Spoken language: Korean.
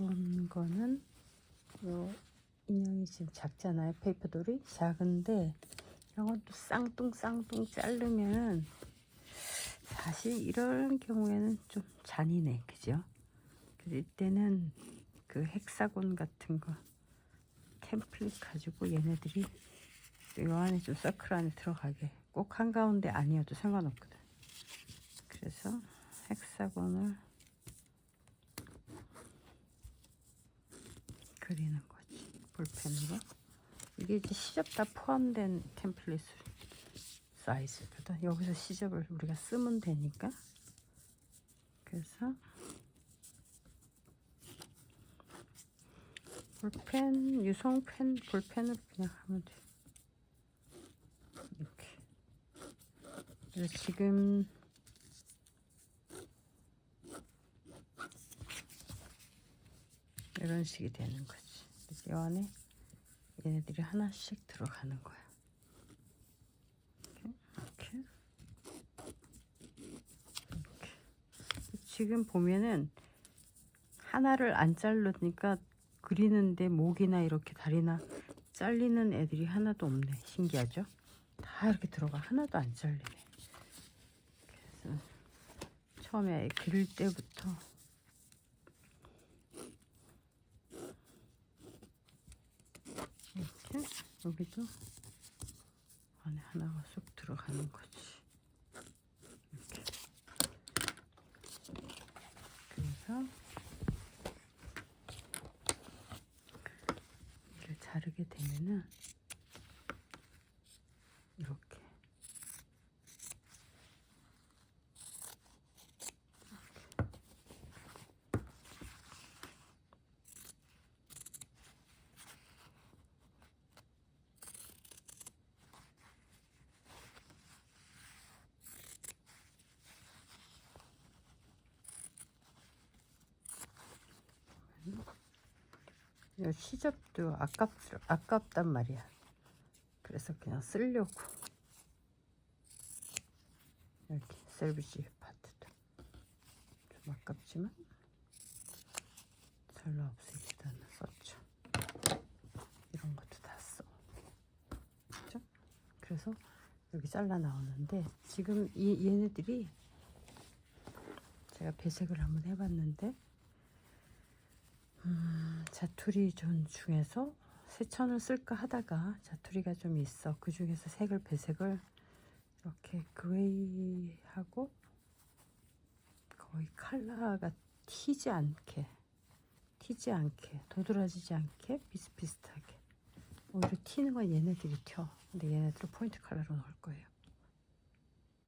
요런 거는 요 인형이 지금 작잖아요. 페이퍼돌이 작은데 이런 것도 쌍뚱 쌍뚱 자르면 사실 이런 경우에는 좀 잔인해, 그죠? 이때는 그 헥사곤 같은 거 템플릿 가지고 얘네들이 요 안에 좀 서클 안에 들어가게 꼭 한가운데 아니어도 상관없거든. 그래서 헥사곤을 그리는 거지. 볼펜으로. 이게 이제 시접 다 포함된 템플릿 사이즈거든. 여기서 시접을 우리가 쓰면 되니까. 그래서 볼펜 유성펜 볼펜으로 그냥 하면 돼. 이렇게. 그래서 지금 이런 식이 되는 거지. 이 안에 얘네들이 하나씩 들어가는 거야. 이렇게, 이렇게. 지금 보면은 하나를 안 자르니까 그리는데 목이나 이렇게 다리나 잘리는 애들이 하나도 없네. 신기하죠? 다 이렇게 들어가 하나도 안 잘리네. 그래서 처음에 그릴 때부터 이렇게 여기도 안에 하나가 쏙 들어가는 거지. 이렇게. 그래서 이를 자르게 되면은 이렇게 이 시접도 아깝 아깝단 말이야. 그래서 그냥 쓰려고 이렇게 셀비지 파트도 좀 아깝지만 잘라 없애기보다는 썼죠. 이런 것도 다 써. 그죠? 그래서 여기 잘라 나오는데 지금 이 얘네들이 제가 배색을 한번 해봤는데 음, 자투리 존 중에서 세천을 쓸까 하다가 자투리가 좀 있어. 그 중에서 색을 배색을 이렇게 그레이하고 거의 컬러가 튀지 않게 튀지 않게 도드라지지 않게 비슷비슷하게 오히려 튀는 건 얘네들이 튀어. 근데 얘네들은 포인트 컬러로 넣을 거예요.